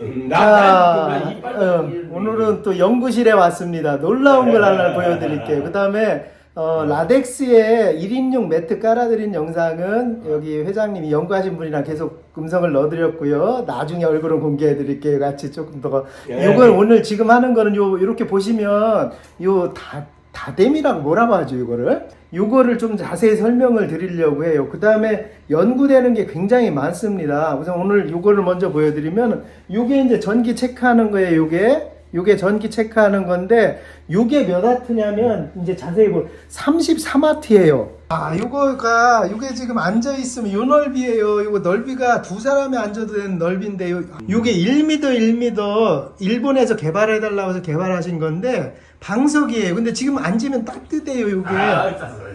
음, 자, 나 이빨 어, 오늘은 또 연구실에 왔습니다. 놀라운 걸 하나 보여드릴게요. 그 다음에 어, 라덱스에 1인용 매트 깔아드린 영상은 여기 회장님이 연구하신 분이랑 계속 음성을 넣어드렸고요. 나중에 얼굴을 공개해드릴게요. 같이 조금 더. 예. 이걸 오늘 지금 하는 거는 요 이렇게 보시면 요 다, 다댐이라고 뭐라고 하죠 이거를? 요거를 좀 자세히 설명을 드리려고 해요. 그 다음에 연구되는 게 굉장히 많습니다. 우선 오늘 요거를 먼저 보여드리면 요게 이제 전기 체크하는 거예요. 요게 요게 전기 체크하는 건데 요게 몇 와트냐면 이제 자세히 보 33와트예요. 아, 요거가 요게 지금 앉아 있으면 요 넓이에요. 요거 넓이가 두 사람이 앉아도 되는 넓이인데요. 요게 1m 1m 일본에서 개발해 달라고 해서 개발하신 건데 방석이에요. 근데 지금 앉으면 따뜻해요, 요게. 아,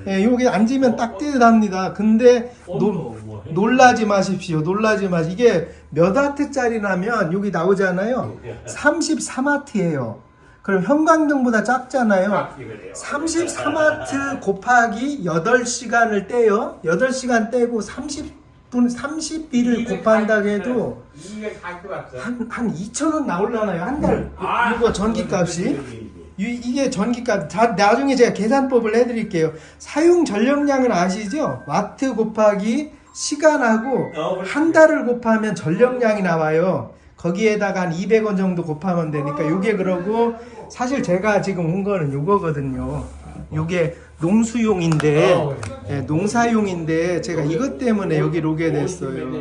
예, 요게 앉으면 따뜻합니다. 근데 노, 뭐 놀라지 마십시오. 놀라지 마시. 이게 몇 와트짜리냐면 여기 나오잖아요. 33와트예요. 그럼 현광등보다 작잖아요. 33와트 곱하기 8시간을 떼요. 8시간 떼고 30 분 30일을 곱한다고 해도 240왔어. 한, 한 2,000원 나올라나요? 한 달. 아, 이거 전기값이. 이, 이게 전기값 다 나중에 제가 계산법을 해드릴게요. 사용 전력량은 아시죠? 와트 곱하기 시간하고 어. 한 달을 곱하면 전력량이 나와요. 거기에다가 한 200원 정도 곱하면 되니까 요게 그러고 사실 제가 지금 온 거는 요거거든요. 요게 농수용인데 어, 예, 농사용인데 제가 이것 때문에 여기로 오게 됐어요.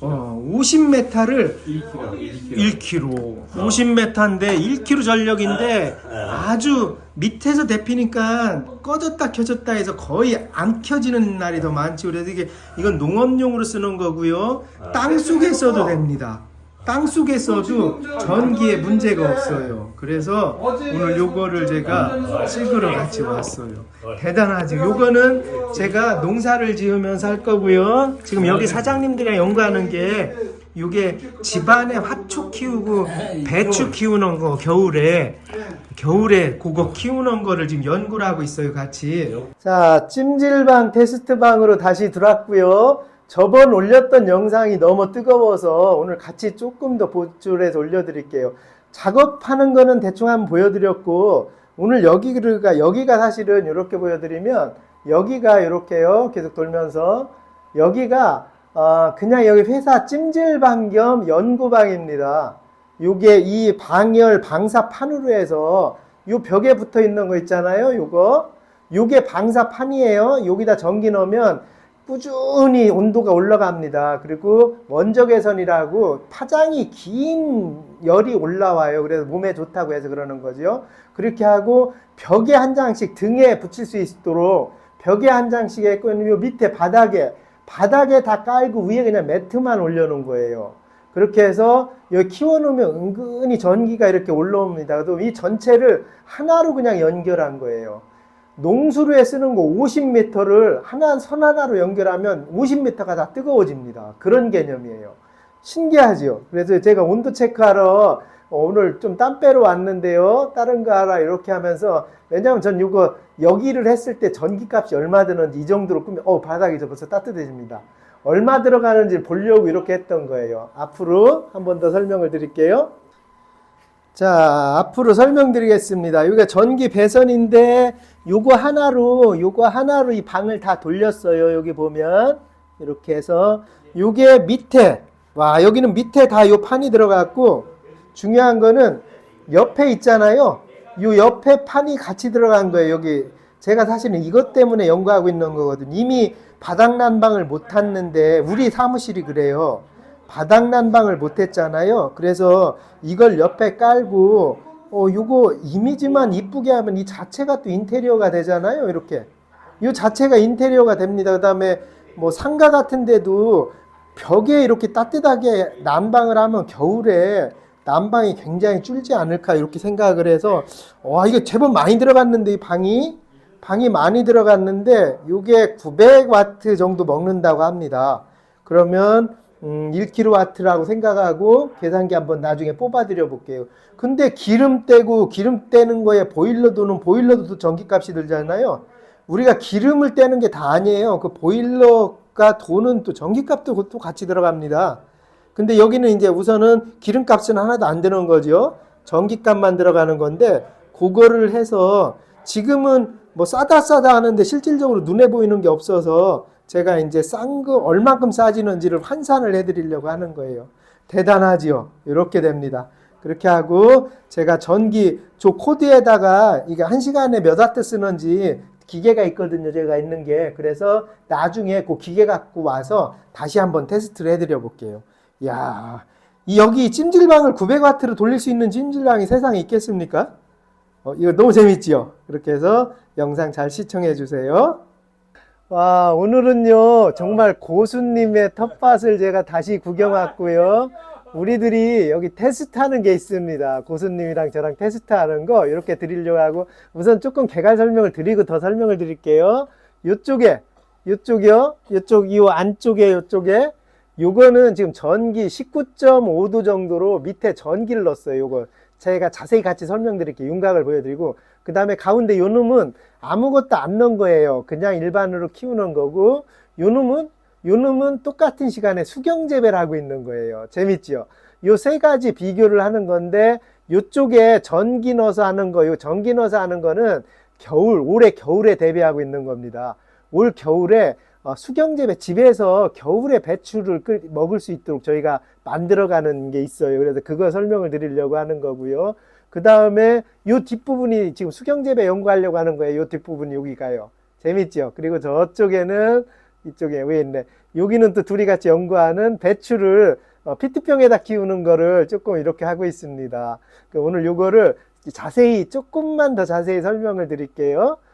어, 50m를 1kg. 50m인데 1kg 전력인데 아주 밑에서 데피니까 꺼졌다 켜졌다 해서 거의 안 켜지는 날이 더 많지. 그래서 이게 이건 농업용으로 쓰는 거고요. 땅 속에 써도 됩니다. 땅 속에 써도 전기에 문제가 없어요. 그래서 오늘 요거를 제가 찍으러 같이 왔어요. 대단하지. 요거는 제가 농사를 지으면서 할 거고요. 지금 여기 사장님들이랑 연구하는 게 요게 집안에 화초 키우고 배추 키우는 거 겨울에 겨울에 그거 키우는 거를 지금 연구를 하고 있어요 같이 자 찜질방 테스트방으로 다시 들어왔고요 저번 올렸던 영상이 너무 뜨거워서 오늘 같이 조금 더 보충해서 올려드릴게요 작업하는 거는 대충 한번 보여드렸고 오늘 여기가 여기가 사실은 이렇게 보여드리면 여기가 이렇게요 계속 돌면서 여기가 어, 그냥 여기 회사 찜질방 겸 연구방입니다. 요게 이 방열 방사 판으로 해서 요 벽에 붙어 있는 거 있잖아요. 요거 요게 방사 판이에요. 여기다 전기 넣으면 꾸준히 온도가 올라갑니다. 그리고 원적 개선이라고 파장이 긴 열이 올라와요. 그래서 몸에 좋다고 해서 그러는 거죠. 그렇게 하고 벽에 한 장씩 등에 붙일 수 있도록 벽에 한 장씩 했고 요 밑에 바닥에 바닥에 다 깔고 위에 그냥 매트만 올려놓은 거예요. 그렇게 해서 여기 키워놓으면 은근히 전기가 이렇게 올라옵니다. 또이 전체를 하나로 그냥 연결한 거예요. 농수로에 쓰는 거 50m를 하나 선 하나로 연결하면 50m가 다 뜨거워집니다. 그런 개념이에요. 신기하죠? 그래서 제가 온도 체크하러 오늘 좀 땀 빼러 왔는데요. 다른 거 하라 이렇게 하면서 왜냐면 전 이거 여기를 했을 때 전기값이 얼마 드는지 이 정도로 꾸면 어 바닥이 저 벌써 따뜻해집니다. 얼마 들어가는지 보려고 이렇게 했던 거예요. 앞으로 한 번 더 설명을 드릴게요. 자, 앞으로 설명드리겠습니다. 여기가 전기 배선인데 요거 하나로 요거 하나로 이 방을 다 돌렸어요. 여기 보면 이렇게 해서 요게 밑에 와, 여기는 밑에 다 요 판이 들어갔고 중요한 거는 옆에 있잖아요. 요 옆에 판이 같이 들어간 거예요. 여기 제가 사실은 이것 때문에 연구하고 있는 거거든요. 이미 바닥 난방을 못 탔는데 우리 사무실이 그래요. 바닥 난방을 못 했잖아요. 그래서 이걸 옆에 깔고 어 요거 이미지만 이쁘게 하면 이 자체가 또 인테리어가 되잖아요. 이렇게. 이 자체가 인테리어가 됩니다. 그 다음에 뭐 상가 같은 데도 벽에 이렇게 따뜻하게 난방을 하면 겨울에 난방이 굉장히 줄지 않을까 이렇게 생각을 해서 와 이거 제법 많이 들어갔는데 이 방이 방이 많이 들어갔는데 이게 900와트 정도 먹는다고 합니다. 그러면 음, 1kW라고 생각하고 계산기 한번 나중에 뽑아 드려 볼게요. 근데 기름 떼고 기름 떼는 거에 보일러 도는 보일러도 또 전기값이 들잖아요. 우리가 기름을 떼는 게 다 아니에요. 그 보일러가 도는 또 전기값도 또 같이 들어갑니다. 근데 여기는 이제 우선은 기름값은 하나도 안 드는 거죠. 전기값만 들어가는 건데 그거를 해서 지금은 뭐 싸다 싸다 하는데 실질적으로 눈에 보이는 게 없어서 제가 이제 싼 거 얼만큼 싸지는지를 환산을 해드리려고 하는 거예요. 대단하지요. 이렇게 됩니다. 그렇게 하고 제가 전기 저 코드에다가 이게 한 시간에 몇 와트 쓰는지 기계가 있거든요. 제가 있는 게 그래서 나중에 그 기계 갖고 와서 다시 한번 테스트를 해드려 볼게요. 야, 이 여기 찜질방을 900와트로 돌릴 수 있는 찜질방이 세상에 있겠습니까? 어, 이거 너무 재밌지요? 그렇게 해서 영상 잘 시청해 주세요. 와, 오늘은요, 정말 고수님의 텃밭을 제가 다시 구경 왔고요. 우리들이 여기 테스트 하는 게 있습니다. 고수님이랑 저랑 테스트 하는 거 이렇게 드리려고 하고 우선 조금 개괄 설명을 드리고 더 설명을 드릴게요. 요쪽에, 요쪽이요. 요쪽, 이 안쪽에, 요쪽에. 요거는 지금 전기 19.5도 정도로 밑에 전기를 넣었어요. 요거. 제가 자세히 같이 설명드릴게요. 윤곽을 보여드리고. 그 다음에 가운데 요 놈은 아무것도 안 넣은 거예요. 그냥 일반으로 키우는 거고. 요 놈은 요 놈은 똑같은 시간에 수경 재배를 하고 있는 거예요. 재밌죠? 요세 가지 비교를 하는 건데 요쪽에 전기 넣어서 하는 거, 요 전기 넣어서 하는 거는 겨울, 올해 겨울에 대비하고 있는 겁니다. 올 겨울에 어, 수경 재배 집에서 겨울에 배추를 끓, 먹을 수 있도록 저희가 만들어가는 게 있어요. 그래서 그거 설명을 드리려고 하는 거고요. 그 다음에 요 뒷부분이 지금 수경 재배 연구하려고 하는 거예요. 요 뒷부분이 여기가요. 재밌죠? 그리고 저쪽에는 이쪽에 왜 있네. 여기는 또 둘이 같이 연구하는 배추를 어, 피트병에다 키우는 거를 조금 이렇게 하고 있습니다. 그 오늘 요거를 자세히 조금만 더 자세히 설명을 드릴게요.